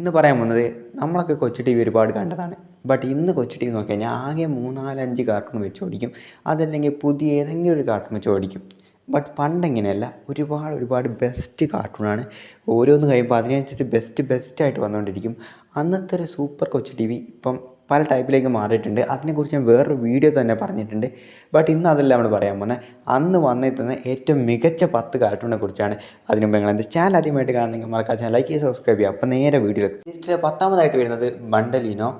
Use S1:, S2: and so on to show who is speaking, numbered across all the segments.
S1: ഇന്ന് പറയാൻ പോകുന്നത് നമ്മളൊക്കെ കൊച്ചു ടി വി ഒരുപാട് കണ്ടതാണ്. ബട്ട് ഇന്ന് കൊച്ചു ടി വി നോക്കി കഴിഞ്ഞാൽ ആകെ മൂന്നാലഞ്ച് കാർട്ടൂൺ വെച്ച് ഓടിക്കും. അതല്ലെങ്കിൽ പുതിയ ഏതെങ്കിലും ഒരു കാർട്ടൂൺ വെച്ച് ഓടിക്കും. ബട്ട് പണ്ടെങ്ങനെയല്ല ഒരുപാട് ഒരുപാട് ബെസ്റ്റ് കാർട്ടൂണാണ് ഓരോന്ന് കഴിയുമ്പോൾ അതിനനുസരിച്ച് ബെസ്റ്റ് ബെസ്റ്റായിട്ട് വന്നുകൊണ്ടിരിക്കും. അന്നത്തെ ഒരു സൂപ്പർ കൊച്ചു ടി വി ഇപ്പം പല ടൈപ്പിലേക്ക് മാറിയിട്ടുണ്ട്. അതിനെക്കുറിച്ച് ഞാൻ വേറൊരു വീഡിയോ തന്നെ പറഞ്ഞിട്ടുണ്ട്. ബട്ട് ഇന്ന് അതല്ല നമ്മൾ പറയാൻ പോകുന്നത്. അന്ന് വന്നെത്തുന്ന ഏറ്റവും മികച്ച പത്ത് കാർട്ടൂണിനെ കുറിച്ചാണ് അതിന് മുമ്പ് നിങ്ങൾ എന്റെ ചാനൽ ആദ്യമായിട്ട് കാണുന്നെങ്കിൽ മറക്കാൻ ചാനൽ ലൈക്ക് ചെയ്ത് സബ്സ്ക്രൈബ് ചെയ്യുക. അപ്പോൾ നേരെ വീഡിയോയിലേക്ക്. ലിസ്റ്റിൽ പത്താമതായിട്ട് വരുന്നത് ബണ്ടലിനോ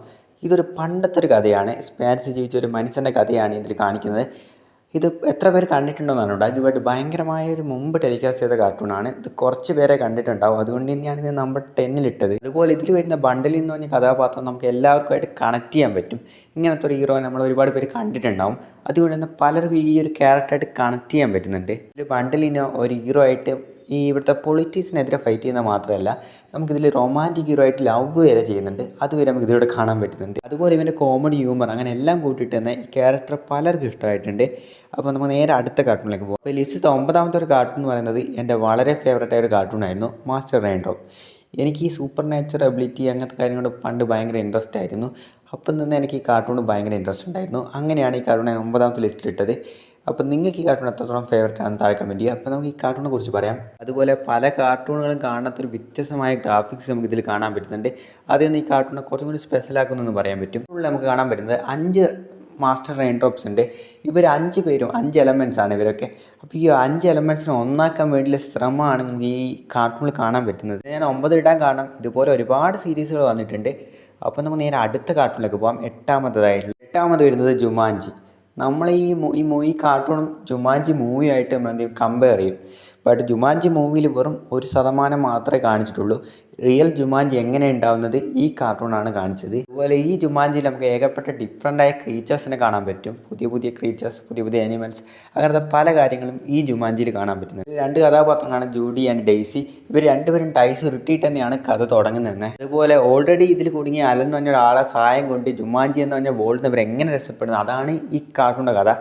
S1: ഇതൊരു പണ്ടത്തെ ഒരു കഥയാണ്. സ്പാനിഷ് ജീവിച്ച ഒരു മനുഷ്യന്റെ കഥയാണ് ഇതിൽ കാണിക്കുന്നത്. ഇത് എത്ര പേര് കണ്ടിട്ടുണ്ടെന്നാണ് കേട്ടോ ഇതുമായിട്ട് ഭയങ്കരമായ ഒരു മുമ്പ് ടെലികാസ്റ്റ് ചെയ്ത കാർട്ടൂണാണ് ഇത് കുറച്ച് പേരെ കണ്ടിട്ടുണ്ടാവും. അതുകൊണ്ട് തന്നെയാണ് ഇത് നമ്പർ ടെന്നിലിട്ടത് അതുപോലെ ഇതിൽ വരുന്ന ബണ്ടിൽ എന്ന് പറഞ്ഞ കഥാപാത്രം നമുക്ക് എല്ലാവർക്കുമായിട്ട് കണക്ട് ചെയ്യാൻ പറ്റും. ഇങ്ങനത്തെ ഒരു ഹീറോ നമ്മൾ ഒരുപാട് പേര് കണ്ടിട്ടുണ്ടാവും. അതുകൊണ്ട് തന്നെ പലർക്കും ഈ ഒരു ക്യാരക്ടറായിട്ട് കണക്ട് ചെയ്യാൻ പറ്റുന്നുണ്ട്. ഇതിൽ ബണ്ടിലിന് ഒരു ഹീറോ ആയിട്ട് ഈ ഇവിടുത്തെ പൊളിറ്റിക്സിനെതിരെ ഫൈറ്റ് ചെയ്യുന്ന മാത്രമല്ല നമുക്കിതിൽ റൊമാന്റിക് ഹീറോ ആയിട്ട് ലവ് വരെ ചെയ്യുന്നുണ്ട്. അതുവരെ നമുക്ക് ഇതിലൂടെ കാണാൻ പറ്റുന്നുണ്ട്. അതുപോലെ ഇവന്റെ കോമഡി ഹ്യൂമർ അങ്ങനെ എല്ലാം കൂട്ടിയിട്ട് തന്നെ ഈ ക്യാരക്ടർ പലർക്കും ഇഷ്ടമായിട്ടുണ്ട്. അപ്പോൾ നമുക്ക് നേരെ അടുത്ത കാർട്ടൂണിലേക്ക് പോകാം അപ്പോൾ ലിസ്റ്റ് ഒമ്പതാമത്തെ ഒരു കാർട്ടൂൺ എന്ന് പറയുന്നത് എന്റെ വളരെ ഫേവറേറ്റ് ആയ ഒരു കാർട്ടൂൺ ആയിരുന്നു മാസ്റ്റർ റൈൻഡോ എനിക്ക് ഈ സൂപ്പർ നാച്ചുറൽ എബിലിറ്റി അങ്ങനത്തെ കാര്യങ്ങളോട് പണ്ട് ഭയങ്കര ഇൻട്രസ്റ്റ് ആയിരുന്നു. അപ്പം തന്നെ എനിക്ക് ഈ കാർട്ടൂൺ ഭയങ്കര ഇൻട്രസ്റ്റ് ഉണ്ടായിരുന്നു. അങ്ങനെയാണ് ഈ കാർട്ടൂൺ ഒമ്പതാമത്തെ ലിസ്റ്റിലിട്ടത് അപ്പോൾ നിങ്ങൾക്ക് ഈ കാർട്ടൂൺ എത്രത്തോളം ഫേവറേറ്റ് ആണെന്ന് താഴെ കമന്റ് ചെയ്യുക. അപ്പോൾ നമുക്ക് ഈ കാർട്ടൂണിനെ കുറിച്ച് പറയാം. അതുപോലെ പല കാർട്ടൂണുകളും കാണാത്ത ഒരു വ്യത്യസ്തമായ ഗ്രാഫിക്സ് നമുക്ക് ഇതിൽ കാണാൻ പറ്റുന്നുണ്ട്. അതിൽ നിന്ന് ഈ കാർട്ടൂണിനെ കുറച്ചും കൂടി സ്പെഷ്യലാക്കുന്നതെന്ന് പറയാൻ പറ്റും. ഉള്ളിൽ നമുക്ക് കാണാൻ പറ്റുന്നത് അഞ്ച് മാസ്റ്റർ റെയിൻ ഡ്രോപ്സ് ഉണ്ട്. ഇവർ അഞ്ച് പേരും അഞ്ച് എലമെന്റ്സ് ആണ് ഇവരൊക്കെ. അപ്പോൾ ഈ അഞ്ച് എലമെന്റ്സിനെ ഒന്നാക്കാൻ വേണ്ടിയുള്ള ശ്രമമാണ് നമുക്ക് ഈ കാർട്ടൂണിൽ കാണാൻ പറ്റുന്നത്. ഞാൻ ഒമ്പത് ഇടാൻ കാരണം ഇതുപോലെ ഒരുപാട് സീരീസുകൾ വന്നിട്ടുണ്ട്. അപ്പോൾ നമുക്ക് നേരെ അടുത്ത കാർട്ടൂണിലേക്ക് പോകാം എട്ടാമത്തതായിട്ടുള്ള എട്ടാമത് വരുന്നത് ജുമാൻജി നമ്മൾ ഈ ഈ മൂവി കാർട്ടൂണും ജുമാഞ്ചി മൂവിയായിട്ട് നമ്മൾ എന്ത് ചെയ്യും കമ്പയർ ചെയ്യും. ബട്ട് ജുമാഞ്ചി മൂവിയിൽ വെറും ഒരു ശതമാനം മാത്രമേ കാണിച്ചിട്ടുള്ളൂ. റിയൽ ജുമാഞ്ചി എങ്ങനെ ഉണ്ടാവുന്നത് ഈ കാർട്ടൂണാണ് കാണിച്ചത്. അതുപോലെ ഈ ജുമാൻജിയിൽ നമുക്ക് ഏകപ്പെട്ട ഡിഫറെന്റ് ആയ ക്രീച്ചേഴ്സിനെ കാണാൻ പറ്റും. പുതിയ പുതിയ ക്രീച്ചേഴ്സ് പുതിയ പുതിയ ആനിമൽസ് അങ്ങനത്തെ പല കാര്യങ്ങളും ഈ ജുമാൻജിയിൽ കാണാൻ പറ്റുന്നത്. രണ്ട് കഥാപാത്രങ്ങളാണ് ജൂഡി ആൻഡ് ഡെയ്സി ഇവർ രണ്ടുപേരും ടൈസ് ഉരുട്ടിയിട്ട് തന്നെയാണ് കഥ തുടങ്ങുന്നത്. അതുപോലെ ഓൾറെഡി ഇതിൽ കുടുങ്ങിയ അലൻ എന്ന് പറഞ്ഞ ഒരാളെ സഹായം കൊണ്ട് ജുമാഞ്ചി എന്ന് പറഞ്ഞ വേൾഡ് ഇവർ എങ്ങനെ രക്ഷപ്പെടുന്നത് അതാണ് ഈ കാർട്ടൂണിന്റെ കഥ.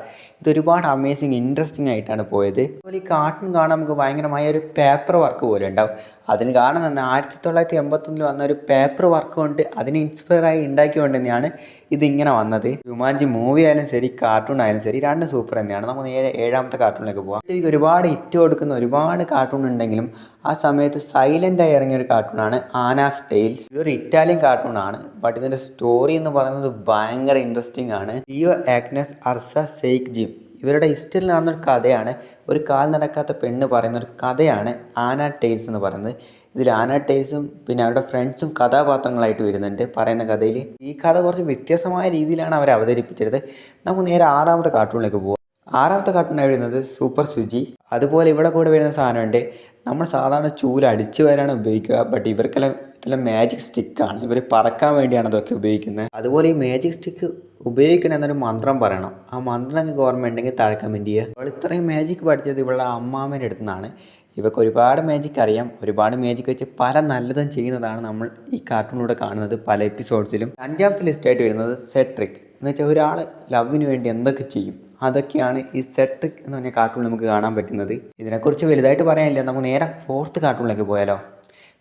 S1: ഇത് ഒരുപാട് അമേസിങ് ഇൻട്രസ്റ്റിംഗ് ആയിട്ടാണ് പോയത്. അതുപോലെ ഈ കാർട്ടൂൺ കാണാൻ നമുക്ക് ഭയങ്കരമായ ഒരു പേപ്പർ വർക്ക് പോലെ ഉണ്ടാവും. അതിന് കാരണം തന്നെ ആയിരത്തി തൊള്ളായിരത്തി എൺപത്തൊന്നിൽ വന്ന ഒരു പേപ്പർ വർക്ക് കൊണ്ട് അതിനെ ഇൻസ്പയർ ആയി ഉണ്ടാക്കിക്കൊണ്ട് തന്നെയാണ് ഇതിങ്ങനെ വന്നത്. ജുമാൻജി മൂവി ആയാലും ശരി കാർട്ടൂൺ ആയാലും ശരി രണ്ട് സൂപ്പർ തന്നെയാണ്. നമുക്ക് നേരെ ഏഴാമത്തെ കാർട്ടൂണിലേക്ക് പോകാം ഇതിൽ ഒരുപാട് ഹിറ്റ് കൊടുക്കുന്ന ഒരുപാട് കാർട്ടൂൺ ഉണ്ടെങ്കിലും ആ സമയത്ത് സൈലന്റ് ആയി ഇറങ്ങിയ ഒരു കാർട്ടൂണാണ് ആനാസ് ടെയിൽസ് ഇതൊരു ഇറ്റാലിയൻ കാർട്ടൂൺ ആണ്. ബട്ട് ഇതിന്റെ സ്റ്റോറി എന്ന് പറയുന്നത് ഭയങ്കര ഇൻട്രസ്റ്റിംഗ് ആണ്. ലിയോ ആഗ്നസ് അർസ സെയ്ക് ജിം ഇവരുടെ ഹിസ്റ്ററിൽ നടന്ന ഒരു കഥയാണ് ഒരു കാൽ നടക്കാത്ത പെണ്ണ് പറയുന്ന ഒരു കഥയാണ് ആന ടെയിൽസ് എന്ന് പറയുന്നത്. ഇതിൽ ആന ടെയിൽസും പിന്നെ അവരുടെ ഫ്രണ്ട്സും കഥാപാത്രങ്ങളായിട്ട് വരുന്നുണ്ട്. പറയുന്ന കഥയിൽ ഈ കഥ കുറച്ച് വ്യത്യസ്തമായ രീതിയിലാണ് അവർ അവതരിപ്പിച്ചത്. നമുക്ക് നേരെ ആറാമത്തെ കാർട്ടൂണിലേക്ക് പോകാം ആറാമത്തെ കാർട്ടൂൺ വരുന്നത് സൂപ്പർ സുജി അതുപോലെ ഇവിടെ കൂടെ വരുന്ന സാധനമുണ്ട്. നമ്മൾ സാധാരണ ചൂൽ അടിച്ചു വരാനാണ് ഉപയോഗിക്കുക. ബട്ട് ഇവർക്കെല്ലാം ഇതെല്ലാം മാജിക് സ്റ്റിക്കാണ് ഇവർ പറക്കാൻ വേണ്ടിയാണ് അതൊക്കെ ഉപയോഗിക്കുന്നത്. അതുപോലെ ഈ മാജിക് സ്റ്റിക്ക് ഉപയോഗിക്കണം എന്നൊരു മന്ത്രം പറയണം. ആ മന്ത്രം ഓർമ്മ ഉണ്ടെങ്കിൽ താഴെ കമന്റ് ചെയ്യുക. അവൾ ഇത്രയും മാജിക് പഠിച്ചത് ഇവളുടെ അമ്മാമ്മേന്റെ അടുത്ത് നിന്നാണ് ഇവർക്ക് ഒരുപാട് മാജിക് അറിയാം. ഒരുപാട് മാജിക് വെച്ച് പല നല്ലതും ചെയ്യുന്നതാണ് നമ്മൾ ഈ കാർട്ടൂണിലൂടെ കാണുന്നത് പല എപ്പിസോഡ്സിലും അഞ്ചാമത്തെ ലിസ്റ്റായിട്ട് വരുന്നത് സെട്രിക് എന്ന് വെച്ചാൽ ഒരാൾ ലവിന് വേണ്ടി എന്തൊക്കെ ചെയ്യും? അതൊക്കെയാണ് ഈ സെട്രിക് എന്ന് പറഞ്ഞ കാർട്ടൂൺ നമുക്ക് കാണാൻ പറ്റുന്നത്. ഇതിനെക്കുറിച്ച് വലുതായിട്ട് പറയാനില്ല. നമുക്ക് നേരെ ഫോർത്ത് കാർട്ടൂണിലേക്ക് പോയാലോ.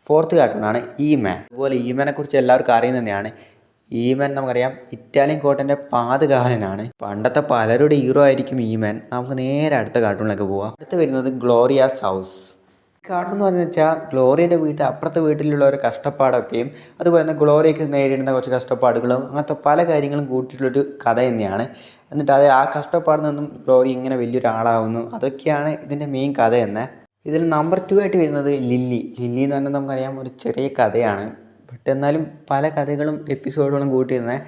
S1: ഫോർത്ത് കാർട്ടൂണാണ് ഈ മാൻ അതുപോലെ ഈ മാനെ കുറിച്ച് എല്ലാവർക്കും അറിയുന്നത് തന്നെയാണ്. ഈ മാൻ നമുക്കറിയാം. ഇറ്റാലിയൻ കോട്ടന്റെ പാതുകാലനാണ്. പണ്ടത്തെ പലരുടെ ഹീറോ ആയിരിക്കും ഈമൻ. നമുക്ക് നേരെ അടുത്ത കാർട്ടൂണിലേക്ക് പോവാം. അടുത്ത് വരുന്നത് ഗ്ലോറിയാസ് ഹൗസ് കാർട്ടൂൺ എന്ന് പറഞ്ഞു വെച്ചാൽ ഗ്ലോറിയുടെ വീട്ട് അപ്പുറത്തെ വീട്ടിലുള്ള ഒരു കഷ്ടപ്പാടൊക്കെയും അതുപോലെ തന്നെ ഗ്ലോറിയൊക്കെ നേരിടുന്ന കുറച്ച് കഷ്ടപ്പാടുകളും അങ്ങനത്തെ പല കാര്യങ്ങളും കൂട്ടിയിട്ടുള്ളൊരു കഥ തന്നെയാണ്. എന്നിട്ട് അത് ആ കഷ്ടപ്പാടിൽ നിന്നും ഗ്ലോറി ഇങ്ങനെ വലിയൊരാളാവുന്നു. അതൊക്കെയാണ് ഇതിന്റെ മെയിൻ കഥ ഇതിൽ നമ്പർ ടു ആയിട്ട് വരുന്നത് ലില്ലി ലില്ലി എന്ന് പറഞ്ഞാൽ നമുക്കറിയാം ഒരു ചെറിയ കഥയാണ്. ബട്ട് എന്നാലും പല കഥകളും എപ്പിസോഡുകളും കൂട്ടിയിരുന്നത്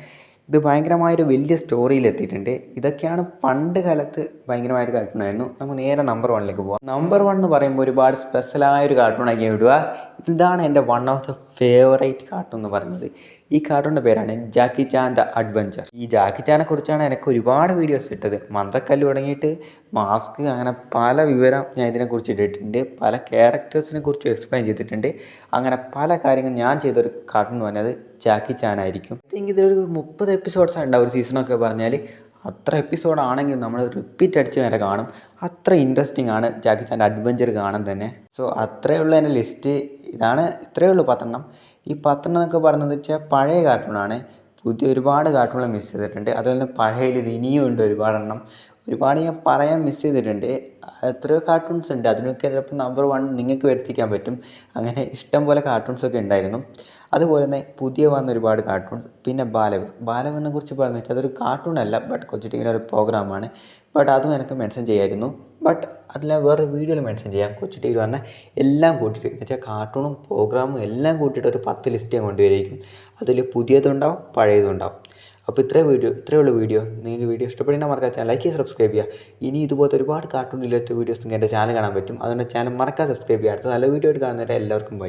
S1: ഇത് ഭയങ്കരമായൊരു വലിയ സ്റ്റോറിയിലെത്തിയിട്ടുണ്ട്. ഇതൊക്കെയാണ് പണ്ട് കാലത്ത് ഭയങ്കരമായൊരു കാർട്ടൂൺ ആയിരുന്നു. നമുക്ക് നേരെ നമ്പർ വണ്ണിലേക്ക് പോകാം നമ്പർ വൺ എന്ന് പറയുമ്പോൾ ഒരുപാട് സ്പെഷ്യലായൊരു കാർട്ടൂൺ ആക്കി വിടുക. ഇതാണ് എന്റെ one of the favourite cartoon എന്ന് പറയുന്നത്. ഈ കാർട്ടൂണിന്റെ പേരാണ് ജാക്കി ചാൻ ദ അഡ്വഞ്ചർ ഈ ജാക്കി ചാനെ കുറിച്ചാണ് എനിക്ക് ഒരുപാട് വീഡിയോസ് ഇട്ടത്. മന്ത്രക്കല്ല് തുടങ്ങിയിട്ട് മാസ്ക് അങ്ങനെ പല വിവരം ഞാൻ ഇതിനെക്കുറിച്ച് ഇട്ടിട്ടുണ്ട്. പല ക്യാരക്ടേഴ്സിനെ കുറിച്ച് എക്സ്പ്ലെയിൻ ചെയ്തിട്ടുണ്ട്. അങ്ങനെ പല കാര്യങ്ങൾ ഞാൻ ചെയ്തൊരു കാർട്ടൂൺ എന്ന് പറഞ്ഞത് ജാക്കി ചാൻ ആയിരിക്കും. എനിക്ക് ഇതൊരു മുപ്പത് എപ്പിസോഡ്സ് ഉണ്ടാവും ഒരു സീസണൊക്കെ പറഞ്ഞാൽ അത്ര എപ്പിസോഡ് ആണെങ്കിൽ നമ്മൾ റിപ്പീറ്റ് അടിച്ച് വരെ കാണും. അത്ര ഇൻട്രസ്റ്റിംഗ് ആണ് ജാക്കി ചാന്റെ അഡ്വഞ്ചർ കാണാൻ തന്നെ. സോ അത്രയുള്ള എന്റെ ലിസ്റ്റ് ഇതാണ് ഇത്രയേ ഉള്ളൂ പത്തെണ്ണം. ഈ പത്തെണ്ണം എന്നൊക്കെ പറയുന്നത് വെച്ചാൽ പഴയ കാർട്ടൂണാണ് പുതിയ ഒരുപാട് കാർട്ടൂണുകൾ മിസ് ചെയ്തിട്ടുണ്ട്. അതുപോലെ തന്നെ പഴയതിൽ ഇനിയും ഉണ്ട് ഒരുപാടെണ്ണം. ഒരുപാട് ഞാൻ പറയാൻ മിസ് ചെയ്തിട്ടുണ്ട്. എത്രയോ കാർട്ടൂൺസ് ഉണ്ട്. അതിനൊക്കെ ചിലപ്പോൾ നമ്പർ വൺ നിങ്ങൾക്ക് വരുത്തിക്കാൻ പറ്റും. അങ്ങനെ ഇഷ്ടം പോലെ കാർട്ടൂൺസൊക്കെ ഉണ്ടായിരുന്നു. അതുപോലെ തന്നെ പുതിയ വന്ന ഒരുപാട് കാർട്ടൂൺ പിന്നെ ബാലവ്. ബാലവെന്നെ കുറിച്ച് പറഞ്ഞാൽ അതൊരു കാർട്ടൂൺ അല്ല ബട്ട് കൊച്ചിട്ടിങ്ങനെ ഒരു പ്രോഗ്രാമാണ് ബട്ട് അതും എനിക്ക് മെൻഷൻ ചെയ്യായിരുന്നു. ബട്ട് അതിൽ വേറെ വീഡിയോയിൽ മെൻഷൻ ചെയ്യാം. കൊച്ചു ടി വി വന്ന എല്ലാം കൂട്ടിയിട്ട്. എന്ന് വെച്ചാൽ കാർട്ടൂണും പ്രോഗ്രാമും എല്ലാം കൂട്ടിയിട്ട് ഒരു പത്ത് ലിസ്റ്റ് ഞാൻ കൊണ്ടുവരികയും അതിൽ പുതിയതുണ്ടാവും പഴയതുണ്ടാവും. അപ്പോൾ ഇത്രയും വീഡിയോ ഇത്രയേ ഉള്ളൂ വീഡിയോ. നിങ്ങൾക്ക് വീഡിയോ ഇഷ്ടപ്പെടുന്ന മറക്കാതെ ചാനൽ ലൈക്ക് ചെയ്യുക സബ്സ്ക്രൈബ് ചെയ്യുക. ഇനി ഇതുപോലത്തെ ഒരുപാട് കാർട്ടൂൺ റിലേറ്റഡ് വീഡിയോസ് നിങ്ങൾക്ക് എന്റെ ചാനൽ കാണാൻ പറ്റും. അതുകൊണ്ട് ചാനൽ മറക്കാതെ സബ്സ്ക്രൈബ് ചെയ്യുക. അടുത്ത നല്ല വീഡിയോ ആയിട്ട് കാണുന്നവരെ എല്ലാവർക്കും ബൈ